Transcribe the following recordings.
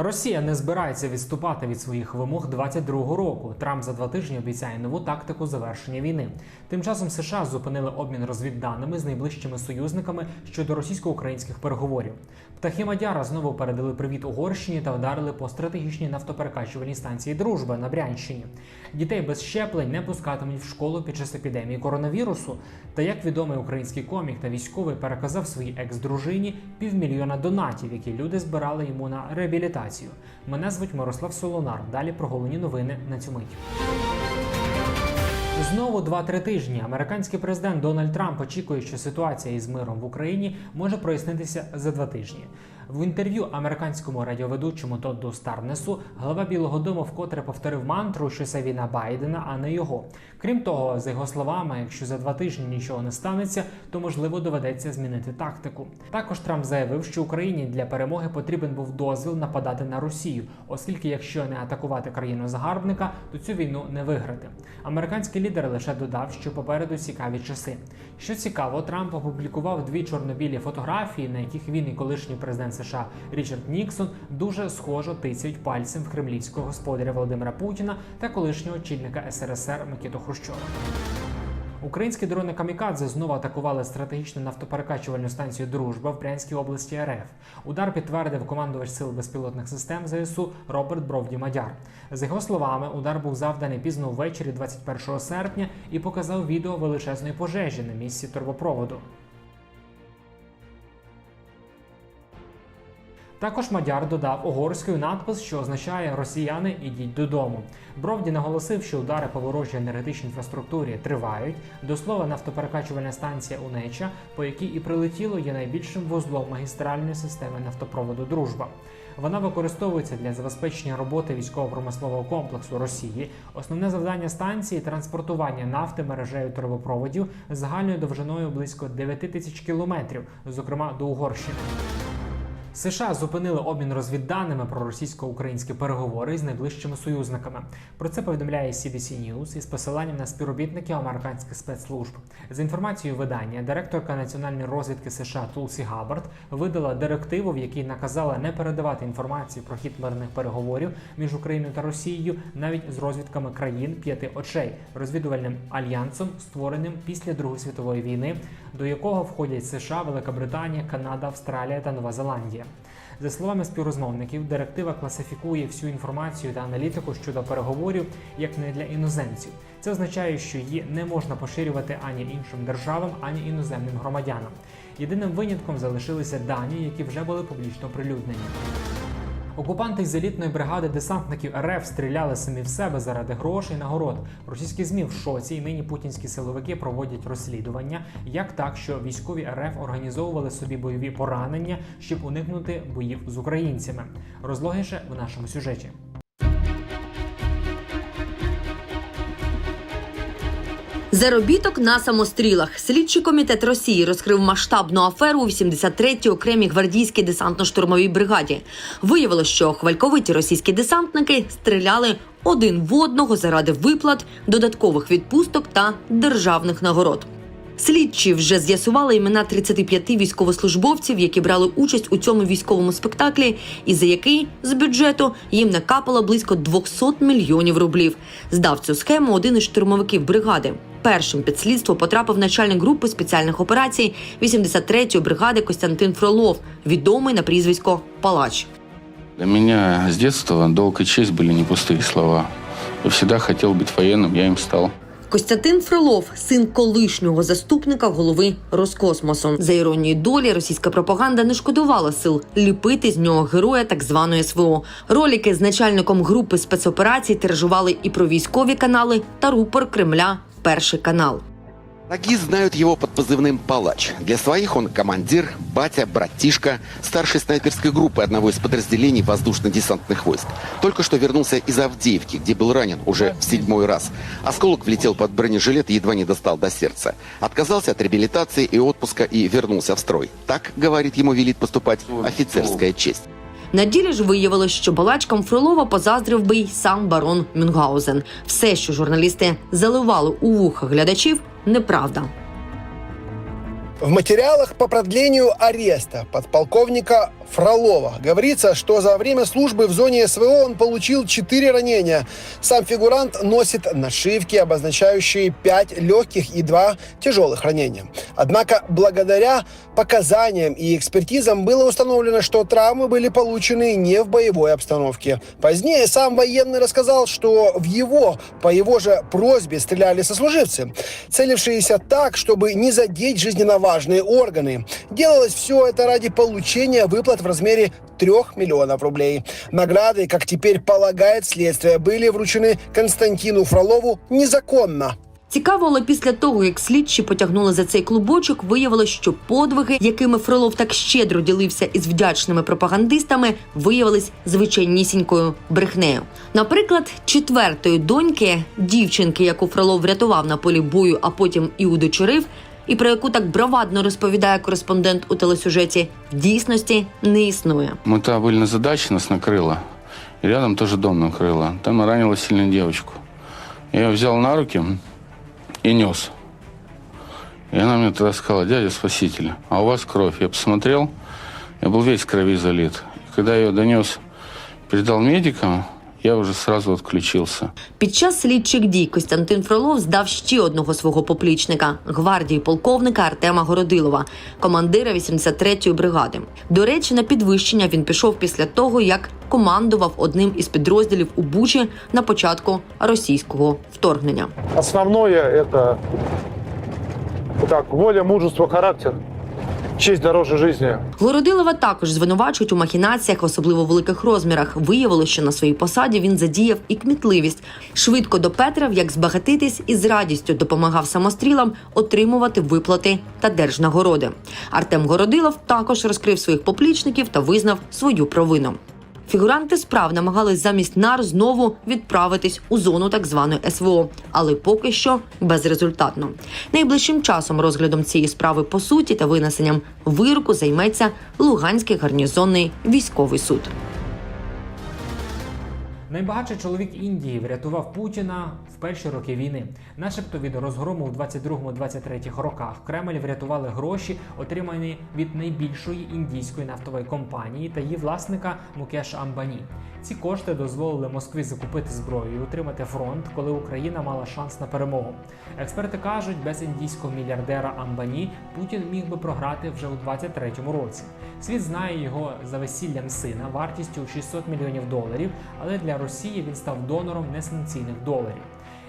Росія не збирається відступати від своїх вимог 22-го року. Трамп за два тижні обіцяє нову тактику завершення війни. Тим часом США зупинили обмін розвідданими з найближчими союзниками щодо російсько-українських переговорів. Птахи Мадяра знову передали привіт Угорщині та вдарили по стратегічній нафтоперекачувальній станції Дружба на Брянщині. Дітей без щеплень не пускатимуть в школу під час епідемії коронавірусу. Та як відомий український комік та військовий переказав своїй екс-дружині півмільйона донатів, які люди збирали йому на реабілітацію. Мене звуть Мирослав Солонар. Далі про головні новини на цю мить. Знову 2-3 тижні американський президент Дональд Трамп очікує, що ситуація із миром в Україні може прояснитися за два тижні. В інтерв'ю американському радіоведучому Тодду Старнесу глава Білого Дому вкотре повторив мантру, що це війна Байдена, а не його. Крім того, за його словами, якщо за два тижні нічого не станеться, то можливо доведеться змінити тактику. Також Трамп заявив, що Україні для перемоги потрібен був дозвіл нападати на Росію, оскільки якщо не атакувати країну загарбника, то цю війну не виграти. Американський лідер лише додав, що попереду цікаві часи. Що цікаво, Трамп опублікував дві чорнобілі фотографії, на яких він і колишній президент США Річард Ніксон дуже схожо тицяють пальцем в кремлівського господаря Володимира Путіна та колишнього очільника СРСР Микиту Хрущова. Українські дрони Камікадзе знову атакували стратегічну нафтоперекачувальну станцію Дружба в Брянській області РФ. Удар підтвердив командувач сил безпілотних систем ЗСУ Роберт Бровді Мадяр. За його словами, удар був завданий пізно ввечері 21 серпня і показав відео величезної пожежі на місці турбопроводу. Також Мадяр додав угорською надпис, що означає Росіяни ідіть додому. Бровді наголосив, що удари по ворожій енергетичній інфраструктурі тривають. До слова, нафтоперекачувальна станція Унеча, по якій і прилетіло, є найбільшим вузлом магістральної системи нафтопроводу Дружба. Вона використовується для забезпечення роботи військово-промислового комплексу Росії. Основне завдання станції транспортування нафти мережею трубопроводів загальною довжиною близько 9 тисяч кілометрів, зокрема до Угорщини. США зупинили обмін розвідданими про російсько-українські переговори з найближчими союзниками. Про це повідомляє CBC News із посиланням на співробітників американських спецслужб. За інформацією видання, директорка національної розвідки США Тулсі Габбард видала директиву, в якій наказала не передавати інформацію про хід мирних переговорів між Україною та Росією навіть з розвідками країн п'яти очей, розвідувальним альянсом, створеним після Другої світової війни, до якого входять США, Велика Британія, Канада, Австралія та Нова Зеландія. За словами співрозмовників, директива класифікує всю інформацію та аналітику щодо переговорів як не для іноземців. Це означає, що її не можна поширювати ані іншим державам, ані іноземним громадянам. Єдиним винятком залишилися дані, які вже були публічно оприлюднені. Окупанти з елітної бригади десантників РФ стріляли самі в себе заради грошей і нагород. Російські змі в шоці, і нині путінські силовики проводять розслідування, як так, що військові РФ організовували собі бойові поранення, щоб уникнути боїв з українцями. Розлогіше в нашому сюжеті. Заробіток на самострілах. Слідчий комітет Росії розкрив масштабну аферу у 83-й окремій гвардійській десантно-штурмовій бригаді. Виявилося, що хвальковиті російські десантники стріляли один в одного заради виплат, додаткових відпусток та державних нагород. Слідчі вже з'ясували імена 35 військовослужбовців, які брали участь у цьому військовому спектаклі, і за який з бюджету їм накапало близько 200 мільйонів рублів. Здав цю схему один із штурмовиків бригади. Першим під слідство потрапив начальник групи спеціальних операцій 83-ї бригади Костянтин Фролов, відомий на прізвисько Палач. Для меня с детства долг и честь были не пустые слова. Я всегда хотел быть военным, я им стал. Костянтин Фролов, син колишнього заступника голови Роскосмосу. За іронією долі, російська пропаганда не шкодувала сил ліпити з нього героя так званої СВО. Ролики з начальником групи спецоперацій тиражували і про військові канали та рупор Кремля. Перший канал. Враги знают его под позывным «Палач». Для своих он командир, батя, братишка, старший снайперской группы одного из подразделений воздушно-десантных войск. Только что вернулся из Авдеевки, где был ранен уже в седьмой раз. Осколок влетел под бронежилет и едва не достал до сердца. Отказался от реабилитации и отпуска и вернулся в строй. Так, говорит, ему велит поступать офицерская честь. На ділі ж виявилось, що балачкам Фролова позаздрив би й сам барон Мюнгаузен. Все, що журналісти заливали у вуха глядачів, неправда. В материалах по продлению ареста подполковника Фролова. Говорится, что за время службы в зоне СВО он получил 4 ранения. Сам фигурант носит нашивки, обозначающие 5 легких и 2 тяжелых ранения. Однако, благодаря показаниям и экспертизам было установлено, что травмы были получены не в боевой обстановке. Позднее сам военный рассказал, что в его, по его же просьбе, стреляли сослуживцы, целившиеся так, чтобы не задеть жизненно важные органы. Делалось все это ради получения выплат в размере 3 миллионов рублей. Награды, как теперь полагает следствие, были вручены Константину Фролову незаконно. Цікаво, але після того, як слідчі потягнули за цей клубочок, виявилось, що подвиги, якими Фролов так щедро ділився із вдячними пропагандистами, виявились звичайнісінькою брехнею. Наприклад, четвертої доньки, дівчинки, яку Фролов врятував на полі бою, а потім і удочерив, і про яку так бравадно розповідає кореспондент у телесюжеті, в дійсності не існує. Мы тогда были на задаче, нас накрыло. И рядом тоже дом накрыло. Там ранила сильно девочку. Я ее взял на руки и нес. И она мне тогда сказала, дядя спаситель, а у вас кровь. Я посмотрел, я был весь в крови залит. И когда я ее донес, передал медикам, я уже сразу отключился. Під час слідчих дій Костянтин Фролов здав ще одного свого поплічника гвардії полковника Артема Городилова, командира 83-ї бригади. До речі, на підвищення він пішов після того, як командував одним із підрозділів у Бучі на початку російського вторгнення. Основное это так, воля, мужество, характер. Честь дороже жизни. Городилова також звинувачують у махінаціях, особливо в великих розмірах. Виявилося, що на своїй посаді він задіяв і кмітливість. Швидко до Петрів, як збагатитись, і з радістю допомагав самострілам отримувати виплати та держнагороди. Артем Городилов також розкрив своїх поплічників та визнав свою провину. Фігуранти справ намагались замість нар знову відправитись у зону так званої СВО, але поки що безрезультатно. Найближчим часом розглядом цієї справи по суті та винесенням вироку займеться Луганський гарнізонний військовий суд. Найбагатший чоловік Індії врятував Путіна в перші роки війни. Начебто від розгрому в 22-23 роках Кремль врятували гроші, отримані від найбільшої індійської нафтової компанії та її власника Мукеша Амбані. Ці кошти дозволили Москві закупити зброю і утримати фронт, коли Україна мала шанс на перемогу. Експерти кажуть, без індійського мільярдера Амбані Путін міг би програти вже у 23-му році. Світ знає його за весіллям сина вартістю у 600 мільйонів доларів, але для Росії він став донором несанкційних доларів.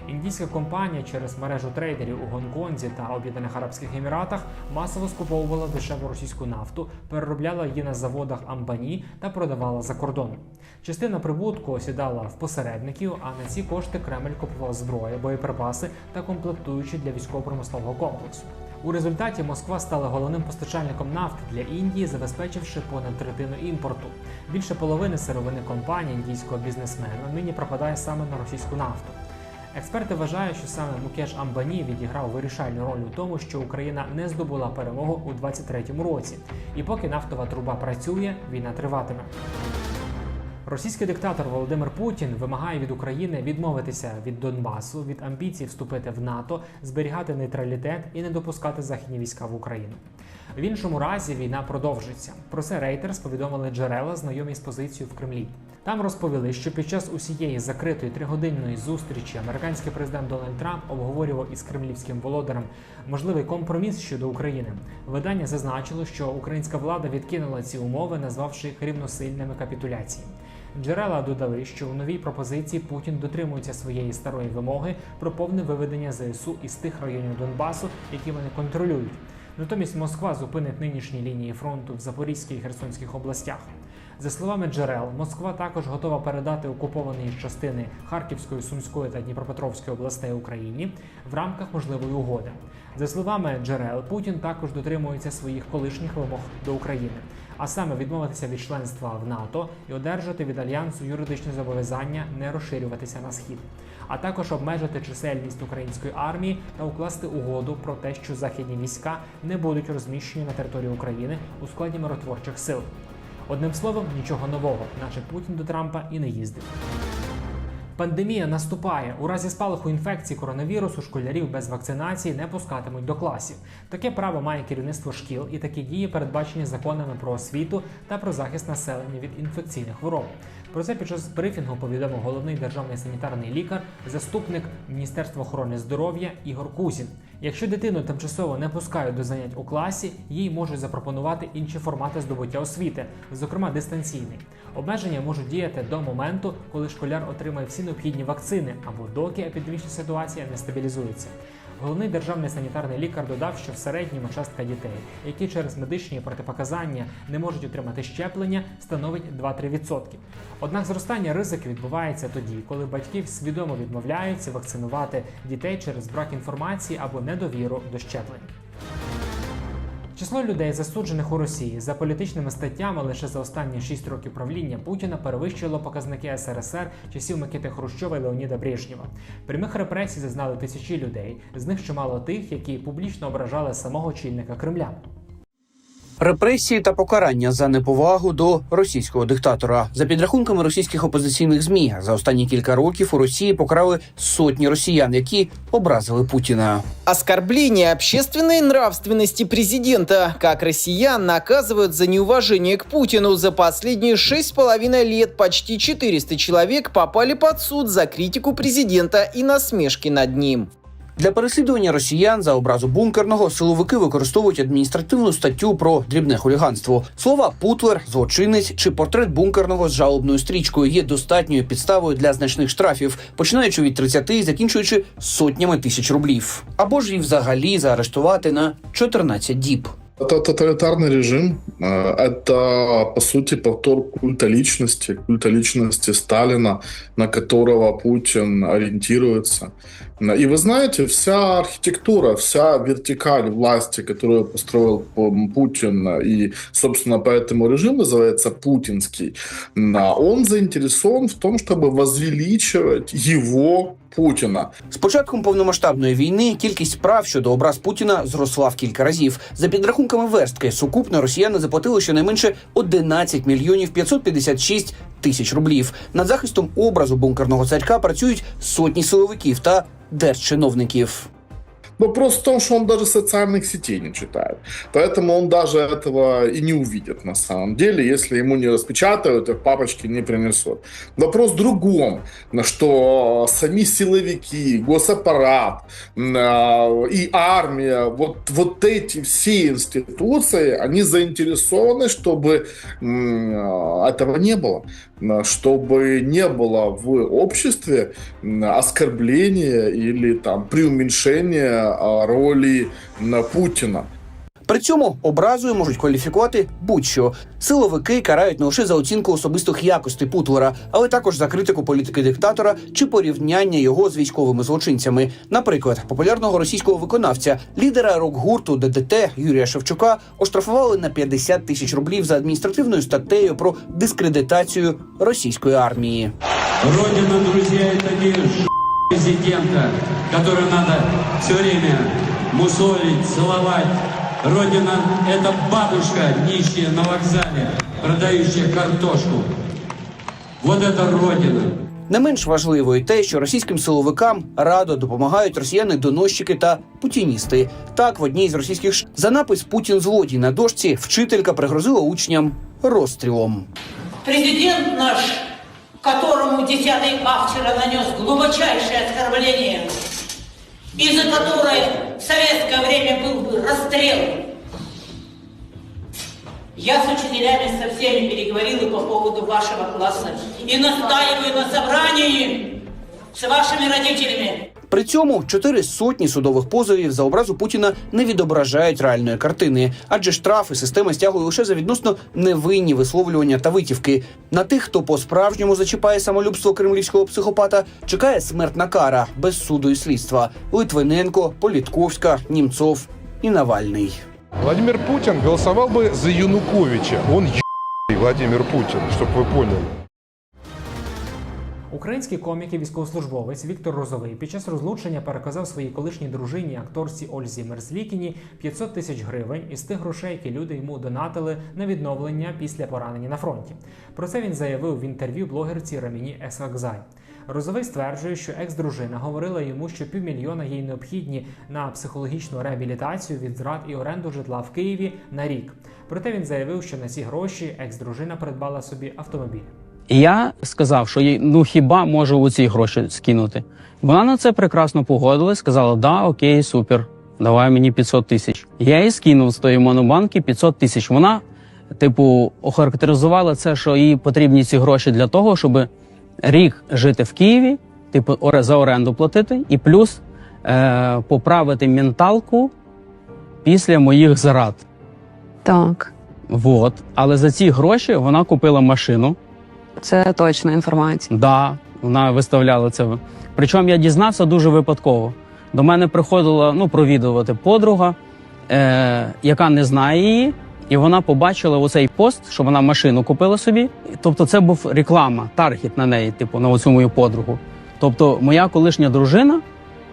Індійська компанія через мережу трейдерів у Гонконзі та Об'єднаних Арабських Еміратах масово скуповувала дешеву російську нафту, переробляла її на заводах Амбані та продавала за кордоном. Частина прибутку осідала в посередників, а на ці кошти Кремль купував зброю, боєприпаси та комплектуючі для військово-промислового комплексу. У результаті Москва стала головним постачальником нафти для Індії, забезпечивши понад третину імпорту. Більше половини сировини компанії індійського бізнесмена нині пропадає саме на російську нафту. Експерти вважають, що саме Мукеш Амбані відіграв вирішальну роль у тому, що Україна не здобула перемогу у 23-му році. І поки нафтова труба працює, війна триватиме. Російський диктатор Володимир Путін вимагає від України відмовитися від Донбасу, від амбіцій вступити в НАТО, зберігати нейтралітет і не допускати західні війська в Україну. В іншому разі війна продовжиться. Про це Reuters повідомили джерела, знайомі з позицією в Кремлі. Там розповіли, що під час усієї закритої тригодинної зустрічі американський президент Дональд Трамп обговорював із кремлівським володарем можливий компроміс щодо України. Видання зазначило, що українська влада відкинула ці умови, назвавши їх рівносильними капітуляціями. Джерела додали, що у новій пропозиції Путін дотримується своєї старої вимоги про повне виведення ЗСУ із тих районів Донбасу, які вони контролюють. Натомість Москва зупинить нинішні лінії фронту в Запорізькій і Херсонських областях. За словами джерел, Москва також готова передати окуповані частини Харківської, Сумської та Дніпропетровської областей Україні в рамках можливої угоди. За словами джерел, Путін також дотримується своїх колишніх вимог до України, а саме відмовитися від членства в НАТО і одержати від альянсу юридичне зобов'язання не розширюватися на схід, а також обмежити чисельність української армії та укласти угоду про те, що західні війська не будуть розміщені на території України у складі миротворчих сил. Одним словом, нічого нового, наче Путін до Трампа і не їздив. Пандемія наступає. У разі спалаху інфекції коронавірусу школярів без вакцинації не пускатимуть до класів. Таке право має керівництво шкіл, і такі дії передбачені законами про освіту та про захист населення від інфекційних хвороб. Про це під час брифінгу повідомив головний державний санітарний лікар, заступник Міністерства охорони здоров'я Ігор Кузін. Якщо дитину тимчасово не пускають до занять у класі, їй можуть запропонувати інші формати здобуття освіти, зокрема дистанційний. Обмеження можуть діяти до моменту, коли школяр отримає всі необхідні вакцини або доки епідемічна ситуація не стабілізується. Головний державний санітарний лікар додав, що в середньому частка дітей, які через медичні протипоказання не можуть отримати щеплення, становить 2-3%. Однак зростання ризиків відбувається тоді, коли батьків свідомо відмовляються вакцинувати дітей через брак інформації або недовіру до щеплень. Число людей, засуджених у Росії за політичними статтями лише за останні 6 років правління Путіна перевищило показники СРСР часів Микити Хрущова і Леоніда Брежнєва. Прямих репресій зазнали тисячі людей, з них чимало тих, які публічно ображали самого чільника Кремля. Репресії та покарання за неповагу до російського диктатора за підрахунками російських опозиційних змі за останні кілька років у Росії покарали сотні росіян, які образили Путіна. Оскорбление общественной нравственности президента. Как россиян наказывают за неуважение к Путину. За последние шесть с половиной лет почти 400 человек попали под суд за критику президента и насмешки над ним. Для переслідування росіян за образу бункерного силовики використовують адміністративну статтю про дрібне хуліганство. Слова путлер, злочинець чи портрет бункерного з жалобною стрічкою є достатньою підставою для значних штрафів, починаючи від 30 і закінчуючи сотнями тисяч рублів. Або ж її взагалі заарештувати на 14 діб. Это тоталитарный режим. Э, Это, по сути, повтор культа личности, культа личности Сталина, на которого Путин ориентируется. И вы знаете, вся архитектура, вся вертикаль власти, которую построил Путин, и, собственно, поэтому режим называется путинский, а он заинтересован в том, чтобы возвеличивать его Путина. З початком повномасштабної війни кількість справ щодо образ Путіна зросла в кілька разів. За підрахунками верстки, сукупно росіяни заплатили щонайменше 11 мільйонів 556 тисяч рублів. Над захистом образу бункерного царька працюють сотні силовиків та держчиновників. Вопрос в том, что он даже социальных сетей не читает. Поэтому он даже этого и не увидит на самом деле, если ему не распечатают и в папочке не принесут. Вопрос в другом, на что сами силовики, госаппарат а, и армия, вот, вот эти все институции, они заинтересованы, чтобы а, этого не было. М, Чтобы не было в обществе оскорбления или там преуменьшения роли ролі м, Путіна. При цьому образою можуть кваліфікувати будь-що. Силовики карають не лише за оцінку особистих якостей Путлера, але також за критику політики диктатора чи порівняння його з військовими злочинцями. Наприклад, популярного російського виконавця, лідера рок-гурту ДДТ Юрія Шевчука оштрафували на 50 тисяч рублів за адміністративною статтею про дискредитацію російської армії. Родина, друзья, это не президента, который надо все время мусолить, целовать. Родина – это бабушка, нищая на вокзале, продающая картошку. Вот это Родина. Не менш важливо і те, що російським силовикам радо допомагають росіяни-доносчики та путіністи. Так, в одній з російських ш... за напис Путін злодій на дошці вчителька пригрозила учням розстрілом. Президент наш, которому 10-й ах вчера нанес глубочайшее оскорбление, из-за которой в советское время был бы расстрел. Я с учителями со всеми переговорила по поводу вашего класса и настаиваю на собрании с вашими родителями. При цьому чотири сотні судових позовів за образу Путіна не відображають реальної картини, адже штрафи система стягує лише за відносно невинні висловлювання та витівки. На тих, хто по-справжньому зачіпає самолюбство кремлівського психопата, чекає смертна кара без суду і слідства. Литвиненко, Політковська, Німцов і Навальний. Владимир Путин голосовал бы за Януковича. Он ебаный Владимир Путин, чтобы вы поняли. Український комік і військовослужбовець Віктор Розовий під час розлучення переказав своїй колишній дружині акторці Ользі Мерзлікіні 500 тисяч гривень із тих грошей, які люди йому донатили на відновлення після поранення на фронті. Про це він заявив в інтерв'ю блогерці Раміні Есхакзай. Розовий стверджує, що екс-дружина говорила йому, що півмільйона їй необхідні на психологічну реабілітацію від зрад і оренду житла в Києві на рік. Проте він заявив, що на ці гроші екс-дружина придбала собі автомобіль. І я сказав, що їй, ну хіба можу оці гроші скинути. Вона на це прекрасно погодилась, сказала: да, окей, супер, давай мені 500 тисяч. Я їй скинув з тої монобанки 500 тисяч. Вона, типу, охарактеризувала це, що їй потрібні ці гроші для того, щоб рік жити в Києві, типу, за оренду платити, і плюс е, поправити менталку після моїх зрад. Так, Вот. Але за ці гроші вона купила машину. Це точна інформація. Да, вона виставляла це. Причому я дізнався дуже випадково. До мене приходила ну, провідувати подруга, е, яка не знає її, і вона побачила оцей пост, що вона машину купила собі. Тобто, це був реклама, таргет на неї, типу, на оцю мою подругу. Тобто, моя колишня дружина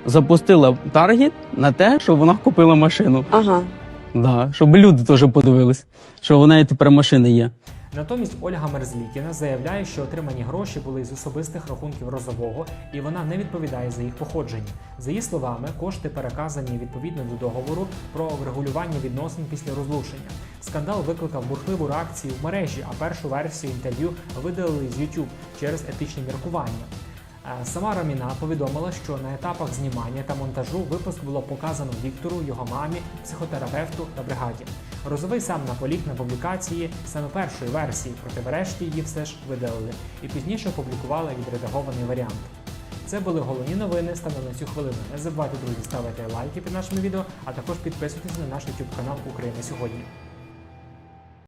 запустила таргет на те, що вона купила машину. Ага. Да, щоб люди теж подивились, що в неї тепер машина є. Натомість Ольга Мерзлікіна заявляє, що отримані гроші були з особистих рахунків Розового, і вона не відповідає за їх походження. За її словами, кошти переказані відповідно до договору про врегулювання відносин після розлучення. Скандал викликав бурхливу реакцію в мережі, а першу версію інтерв'ю видалили з YouTube через етичні міркування. Е, Сама Раміна повідомила, що на етапах знімання та монтажу випуск було показано Віктору, його мамі, психотерапевту та бригаді. Розовий сам наполіг на публікації саме першої версії, проте врешті її все ж видалили і пізніше опублікували відредагований варіант. Це були головні новини станом на цю хвилину. Не забувайте, друзі, ставити лайки під нашими відео, а також підписуйтесь на наш YouTube канал Україна сьогодні.